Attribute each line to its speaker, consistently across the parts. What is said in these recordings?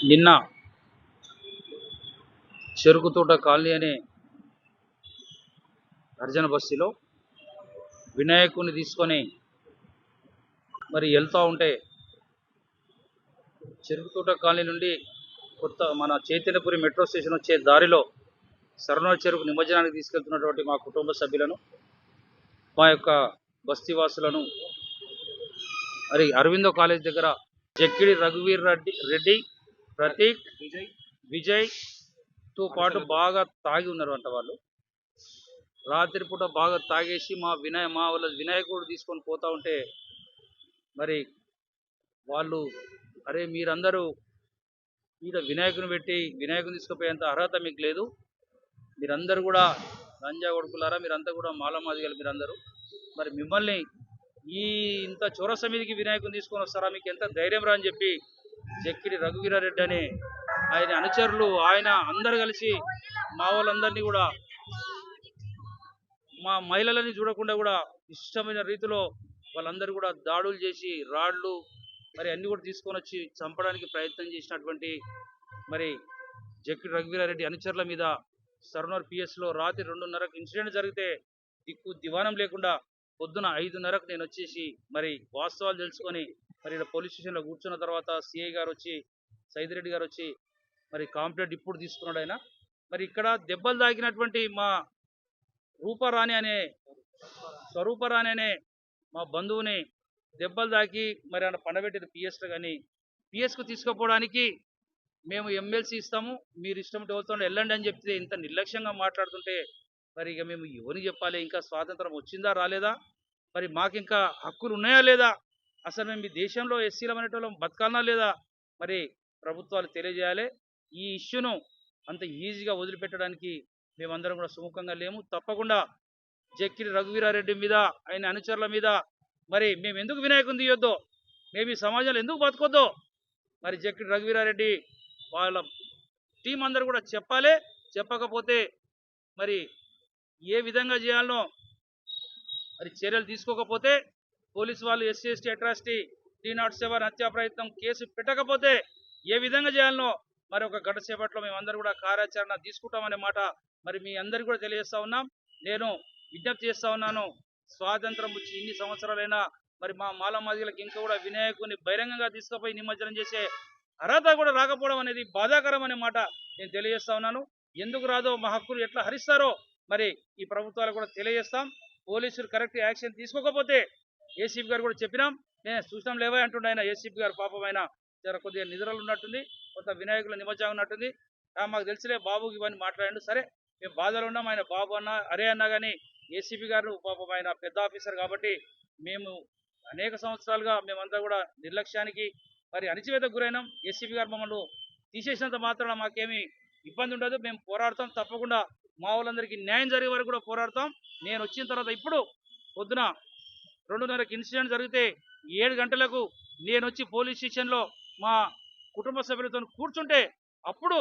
Speaker 1: నిన్న చెరుకుతోట కాలనీ అనే అర్జున బస్తీలో వినాయకుని తీసుకొని మరి వెళ్తూ ఉంటే చెరుకుతోట కాలనీ నుండి కొత్త మన చైతన్యపురి మెట్రో స్టేషన్ వచ్చే దారిలో సరణ చెరుకు నిమజ్జనానికి తీసుకెళ్తున్నటువంటి మా కుటుంబ సభ్యులను మా యొక్క బస్తీవాసులను మరి అరవిందో కాలేజ్ దగ్గర జక్కిడి రఘువీర్ రెడ్డి రెడ్డి ప్రతీక్ విజయ్. విజయ్తో పాటు బాగా తాగి ఉన్నారు అంట వాళ్ళు. రాత్రిపూట బాగా తాగేసి మా వినాయ మా వాళ్ళ వినాయకుడు తీసుకొని పోతా ఉంటే మరి వాళ్ళు అరే మీరందరూ ఈడ వినాయకుని పెట్టి వినాయకుని తీసుకుపోయేంత అర్హత మీకు లేదు. మీరందరూ కూడా లంజా కొడుకులారా మీరంతా కూడా మాలమాదిగలు మీరందరూ. మరి మిమ్మల్ని ఈ ఇంత చౌరస్తా మీదకి వినాయకుని తీసుకొని వస్తారా? మీకు ఎంత ధైర్యం రా అని చెప్పి జక్కిడి రఘువీరారెడ్డి అనే ఆయన అనుచరులు ఆయన అందరు కలిసి మా వాళ్ళందరినీ కూడా మా మహిళలని చూడకుండా కూడా ఇష్టమైన రీతిలో వాళ్ళందరూ కూడా దాడులు చేసి రాళ్ళు మరి అన్ని కూడా తీసుకొని వచ్చి చంపడానికి ప్రయత్నం చేసినటువంటి మరి జక్కిడి రఘువీరారెడ్డి అనుచరుల మీద సర్నూర్ పిఎస్లో రాత్రి రెండున్నరకు ఇన్సిడెంట్ జరిగితే దిక్కు దివానం లేకుండా పొద్దున ఐదున్నరకు నేను వచ్చేసి మరి వాస్తవాలు తెలుసుకొని మరి ఇలా పోలీస్ స్టేషన్లో కూర్చున్న తర్వాత సిఐ గారు వచ్చి సైదిరెడ్డి గారు వచ్చి మరి కాంప్లైంట్ ఇప్పుడు తీసుకున్నాడు ఆయన. మరి ఇక్కడ దెబ్బలు తాకినటువంటి మా రూపరాణి అనే స్వరూపరాణి అనే మా బంధువుని దెబ్బలు తాకి మరి ఆయన పండబెట్టిన పిఎస్లో కానీ పిఎస్కు తీసుకుపోవడానికి మేము ఎమ్మెల్సీ ఇస్తాము మీరు ఇష్టం ఎవరితో వెళ్ళండి అని చెప్తే ఇంత నిర్లక్ష్యంగా మాట్లాడుతుంటే మరి ఇక మేము ఎవరికి చెప్పాలి? ఇంకా స్వాతంత్రం వచ్చిందా రాలేదా? మరి మాకు ఇంకా హక్కులు ఉన్నాయా లేదా? అసలు మేము ఈ దేశంలో ఎస్సీలం అనేటోళ్ళం బతకాలనా లేదా? మరి ప్రభుత్వాలు తెలియజేయాలి. ఈ ఇష్యూను అంత ఈజీగా వదిలిపెట్టడానికి మేమందరం కూడా సుముఖంగా లేము. తప్పకుండా జక్కిరి రఘువీరారెడ్డి మీద ఆయన అనుచరుల మీద మరి మేము ఎందుకు వినాయకుని తీయొద్దో? మేము ఈ సమాజంలో ఎందుకు బతకొద్దో? మరి జక్కిరి రఘువీరారెడ్డి వాళ్ళ టీం అందరూ కూడా చెప్పాలి. చెప్పకపోతే మరి ఏ విధంగా చేయాలనో మరి చర్యలు తీసుకోకపోతే పోలీసు వాళ్ళు SC ST atrocity three not seven హత్యా ప్రయత్నం కేసు పెట్టకపోతే ఏ విధంగా చేయాలనో మరి ఒక గంట సేపట్లో మేమందరూ కూడా కార్యాచరణ తీసుకుంటామనే మాట మరి మీ అందరికీ కూడా తెలియజేస్తా ఉన్నాం. నేను విజ్ఞప్తి చేస్తా ఉన్నాను స్వాతంత్రం వచ్చి ఇన్ని సంవత్సరాలైనా మరి మా మాలమాదిగలకు ఇంకా కూడా వినాయకుని బహిరంగంగా తీసుకుపోయి నిమజ్జనం చేసే అర్హత కూడా రాకపోవడం అనేది బాధాకరం అనే మాట నేను తెలియజేస్తా ఉన్నాను. ఎందుకు రాదో మా హక్కులు ఎట్లా హరిస్తారో మరి ఈ ప్రభుత్వాలు కూడా తెలియజేస్తాం. పోలీసులు కరెక్ట్ యాక్షన్ తీసుకోకపోతే ఏసీపీ గారు కూడా చెప్పినాం. నేను చూసినాం లేవా అంటుండే ఆయన. ఏసీపీ గారు పాపం జర కొద్దిగా నిద్రలు ఉన్నట్టుంది. కొంత వినాయకుల నిమజ్జనం ఉన్నట్టుంది. మాకు తెలిసిలే బాబుకి ఇవన్నీ మాట్లాడండి. సరే మేము బాధలు ఉన్నాం. ఆయన బాబు అన్న అరే అన్నా కానీ ఏసీపీ గారు పాపం ఆయన పెద్ద ఆఫీసర్ కాబట్టి మేము అనేక సంవత్సరాలుగా మేమంతా కూడా నిర్లక్ష్యానికి మరి అణిచివేత గురైనాం. ఏసీపీ గారు మమ్మల్ని తీసేసినంత మాత్రాన మాకేమీ ఇబ్బంది ఉండదు. మేము పోరాడతాం తప్పకుండా. మా వాళ్ళందరికీ న్యాయం జరిగే వరకు కూడా పోరాడతాం. నేను వచ్చిన తర్వాత ఇప్పుడు పొద్దున రెండున్నరకు ఇన్సిడెంట్ జరిగితే ఏడు గంటలకు నేను వచ్చి పోలీస్ స్టేషన్లో మా కుటుంబ సభ్యులతో కూర్చుంటే అప్పుడు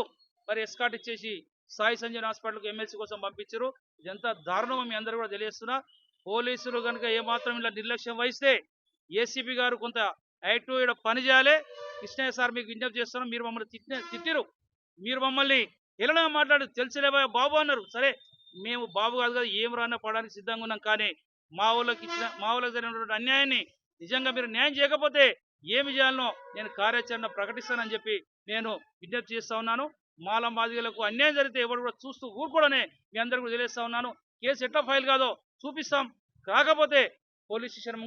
Speaker 1: మరి ఎస్కాట్ ఇచ్చేసి సాయి సంజయ్ హాస్పిటల్కి ఎమ్మెల్సీ కోసం పంపించారు. ఇదంతా దారుణం మీ అందరూ కూడా తెలియజేస్తున్నా. పోలీసులు కనుక ఏమాత్రం ఇలా నిర్లక్ష్యం వహిస్తే ఏసీపీ గారు కొంత యాక్టివ్ ఇక్కడ పని చేయాలి. కృష్ణయ్య సార్ మీకు విజ్ఞప్తి చేస్తున్నాం మీరు మమ్మల్ని తిట్టిన తిట్టిరు. మీరు మమ్మల్ని ఎలా మాట్లాడు తెలిసిలేవా బాబు అన్నారు. సరే మేము బాబు కాదు కదా ఏం రానా పడడానికి సిద్ధంగా ఉన్నాం కానీ మా ఊళ్ళకి ఇచ్చిన మా ఊళ్ళకి జరిగినటువంటి అన్యాయాన్ని నిజంగా మీరు న్యాయం చేయకపోతే ఏమి చేయాలనో నేను కార్యాచరణ ప్రకటిస్తానని చెప్పి నేను విజ్ఞప్తి చేస్తా ఉన్నాను. మాల బాధితులకు అన్యాయం జరిగితే ఎవరు కూడా చూస్తూ ఊరుకోడనే మీ అందరికీ కూడా తెలియజేస్తా ఉన్నాను. కేసు ఎట్లా ఫైల్ కాదో చూపిస్తాం. కాకపోతే పోలీస్ స్టేషన్